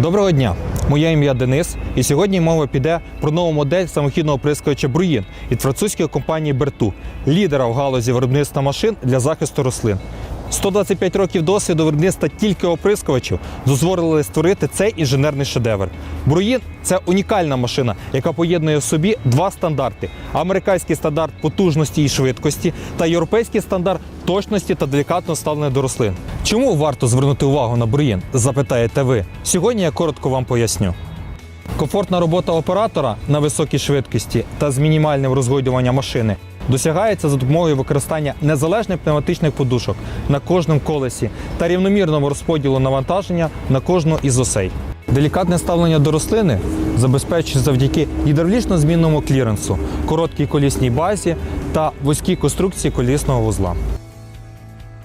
Доброго дня! Моє ім'я Денис, і сьогодні мова піде про нову модель самохідного прискорювача Бруїн від французької компанії Берту, лідера в галузі виробництва машин для захисту рослин. 125 років досвіду виробництва тільки оприскувачів дозволили створити цей інженерний шедевр. Бруїн це унікальна машина, яка поєднує в собі два стандарти: американський стандарт потужності і швидкості та європейський стандарт точності та делікатного ставлення до рослин. Чому варто звернути увагу на Бруїн? Запитаєте ви. Сьогодні я коротко вам поясню. Комфортна робота оператора на високій швидкості та з мінімальним розгойдуванням машини досягається за допомогою використання незалежних пневматичних подушок на кожному колесі та рівномірного розподілу навантаження на кожну із осей. Делікатне ставлення до рослини забезпечується завдяки гідравлічно змінному кліренсу, короткій колісній базі та вузькій конструкції колісного вузла.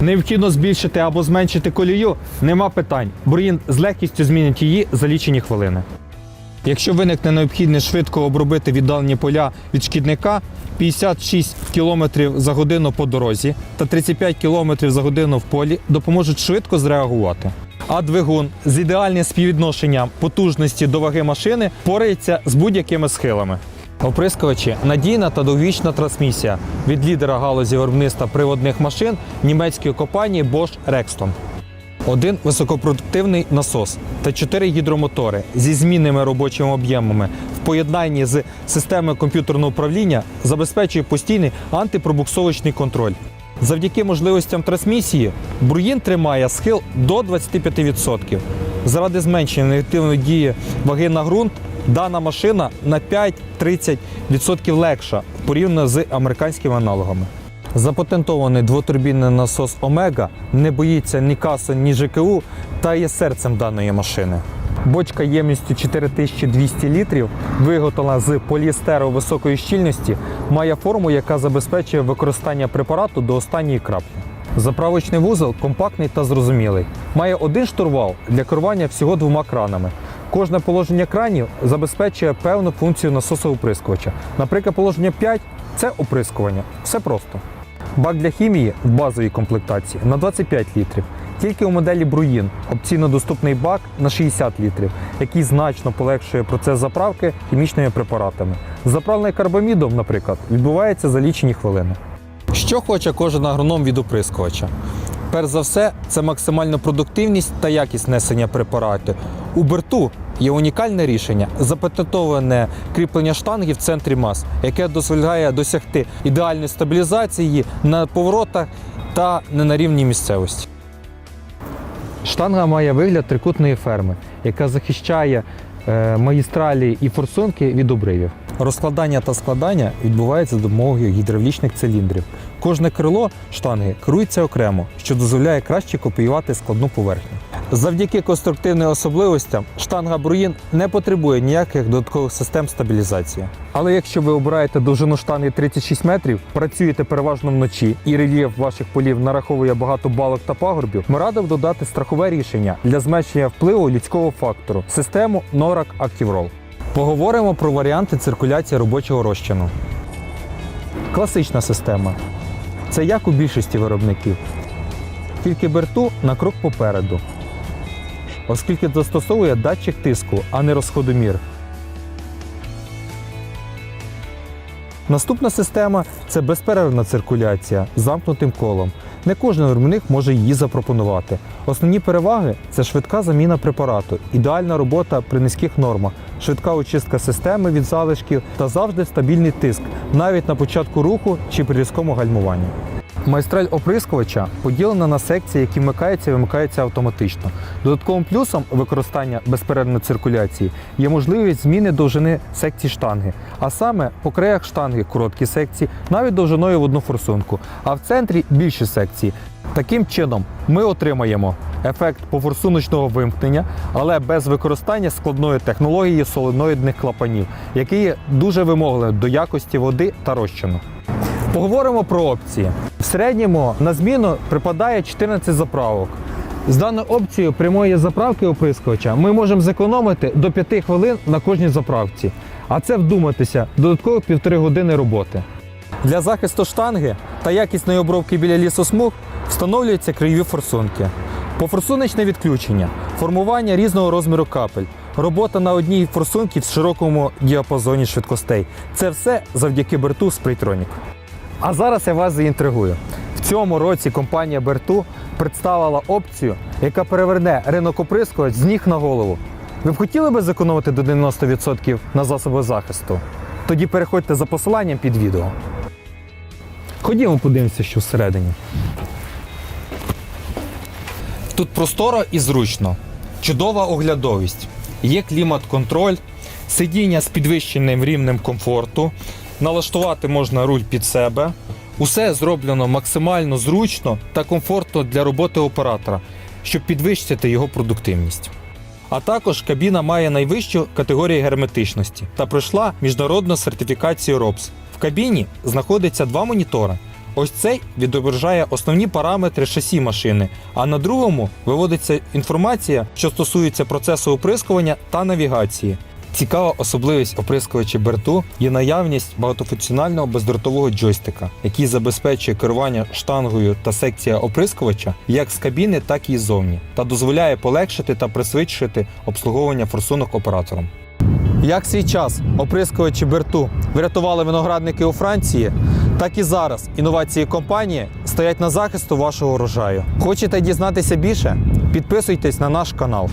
Необхідно збільшити або зменшити колію, нема питань. Бруїн з легкістю змінить її за лічені хвилини. Якщо виникне необхідність швидко обробити віддалені поля від шкідника 56 км за годину по дорозі та 35 км за годину в полі допоможуть швидко зреагувати. А двигун з ідеальним співвідношенням потужності до ваги машини порається з будь-якими схилами. Оприскувачі надійна та довговічна трансмісія від лідера галузі виробництва приводних машин німецької компанії Bosch Rexton. Один високопродуктивний насос та чотири гідромотори зі змінними робочими об'ємами в поєднанні з системою комп'ютерного управління забезпечує постійний антипробуксовочний контроль. Завдяки можливостям трансмісії Бруїн тримає схил до 25%. Заради зменшення негативної дії ваги на ґрунт дана машина на 5-30% легша порівняно з американськими аналогами. Запатентований двотурбінний насос Омега не боїться ні касу, ні ЖКУ та є серцем даної машини. Бочка ємністю 4200 літрів, виготовлена з поліестеру високої щільності, має форму, яка забезпечує використання препарату до останньої краплі. Заправочний вузол компактний та зрозумілий. Має один штурвал для керування всього двома кранами. Кожне положення кранів забезпечує певну функцію насосу оприскувача. Наприклад, положення 5 це оприскування. Все просто. Бак для хімії в базовій комплектації на 25 літрів. Тільки у моделі Бруїн опційно доступний бак на 60 літрів, який значно полегшує процес заправки хімічними препаратами. Заправлений карбамідом, наприклад, відбувається за лічені хвилини. Що хоче кожен агроном від оприскувача? Перш за все, це максимальна продуктивність та якість несення препарату. У берту є унікальне рішення запатентоване кріплення штанги в центрі мас, яке дозволяє досягти ідеальної стабілізації на поворотах та не на рівні місцевості. Штанга має вигляд трикутної ферми, яка захищає е, магістралі і форсунки від обривів. Розкладання та складання відбувається за допомогою гідравлічних циліндрів. Кожне крило штанги керується окремо, що дозволяє краще копіювати складну поверхню. Завдяки конструктивним особливостям штанга Бруїн не потребує ніяких додаткових систем стабілізації. Але якщо ви обираєте довжину штанги 36 метрів, працюєте переважно вночі і рельєф ваших полів нараховує багато балок та пагорбів, ми радив додати страхове рішення для зменшення впливу людського фактору систему NORAC ActiveRoll. Поговоримо про варіанти циркуляції робочого розчину. Класична система. Це як у більшості виробників. Тільки берту на крок попереду, оскільки застосовує датчик тиску, а не розходомір. Наступна система це безперервна циркуляція з замкнутим колом. Не кожен виробник може її запропонувати. Основні переваги це швидка заміна препарату, ідеальна робота при низьких нормах, швидка очистка системи від залишків та завжди стабільний тиск, навіть на початку руху чи при різкому гальмуванні. Майстраль оприскувача поділена на секції, які вмикаються і вимикаються автоматично. Додатковим плюсом використання безперервної циркуляції є можливість зміни довжини секцій штанги, а саме по краях штанги короткі секції, навіть довжиною в одну форсунку, а в центрі більші секції. Таким чином ми отримаємо ефект пофорсуночного вимкнення, але без використання складної технології соленоїдних клапанів, які є дуже вимогливі до якості води та розчину. Поговоримо про опції. Середньому на зміну припадає 14 заправок. З даною опцією прямої заправки оприскувача ми можемо зекономити до 5 хвилин на кожній заправці. А це вдуматися додатково півтори години роботи. Для захисту штанги та якісної обробки біля лісосмуг встановлюються краєві форсунки. Пофорсуночне відключення формування різного розміру капель, робота на одній форсунці в широкому діапазоні швидкостей. Це все завдяки берту Spraytronic. А зараз я вас заінтригую. В цьому році компанія Берту представила опцію, яка переверне ринок оприскувач з ніг на голову. Ви б хотіли би зекономити до 90% на засоби захисту? Тоді переходьте за посиланням під відео. Ходімо подивимося, що всередині. Тут просторо і зручно. Чудова оглядовість. Є клімат-контроль, сидіння з підвищеним рівнем комфорту. Налаштувати можна руль під себе. Усе зроблено максимально зручно та комфортно для роботи оператора, щоб підвищити його продуктивність. А також кабіна має найвищу категорію герметичності та пройшла міжнародну сертифікацію ROPS. В кабіні знаходиться два монітори. Ось цей відображає основні параметри шасі машини, а на другому виводиться інформація, що стосується процесу оприскування та навігації. Цікава особливість оприскувача берту є наявність багатофункціонального бездротового джойстика, який забезпечує керування штангою та секція оприскувача як з кабіни, так і ззовні, та дозволяє полегшити та пришвидшити обслуговування форсунок оператором. Як свій час оприскувачі берту врятували виноградники у Франції, так і зараз інновації компанії стоять на захисту вашого урожаю. Хочете дізнатися більше? Підписуйтесь на наш канал.